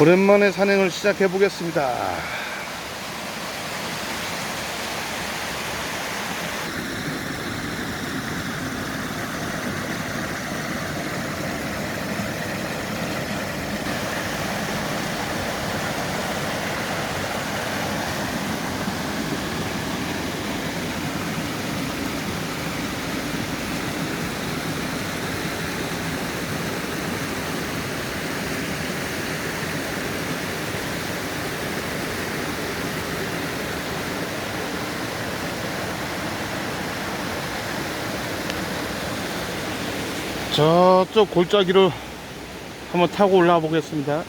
오랜만에 산행을 시작해 보겠습니다. 저쪽 골짜기로 한번 타고 올라와 보겠습니다.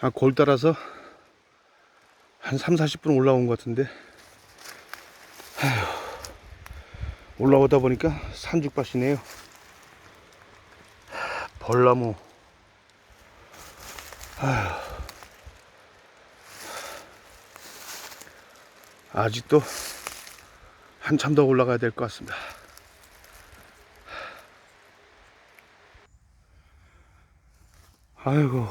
아, 골 따라서 한 3, 40분 올라온 것 같은데. 아휴, 올라오다 보니까 산죽밭이네요. 벌나무. 아휴. 아직도 한참 더 올라가야 될 것 같습니다. 아이고,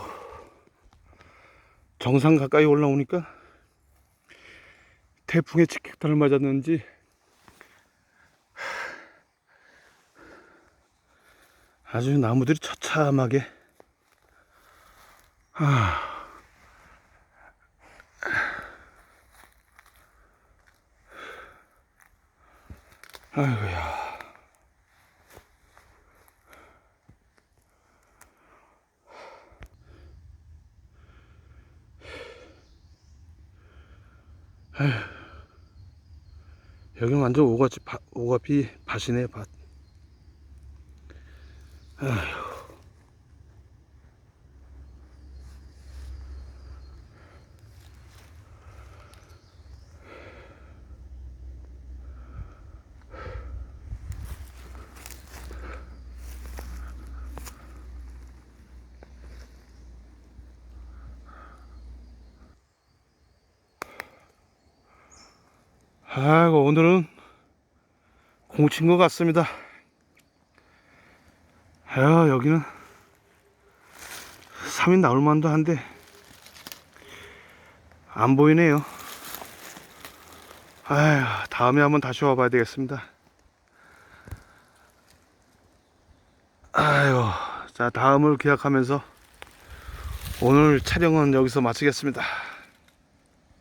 정상 가까이 올라오니까 태풍에 직격탄을 맞았는지. 아주 나무들이 처참하게. 아, 아이고야. 아휴. 여기 완전 오가지 바, 오가비 밭이네 밭. 아휴. 아이고 오늘은 공친 것 같습니다. 아 여기는 3인 나올 만도 한데 안 보이네요. 아휴 다음에 한번 다시 와봐야 되겠습니다. 아유 자 다음을 기약하면서 오늘 촬영은 여기서 마치겠습니다.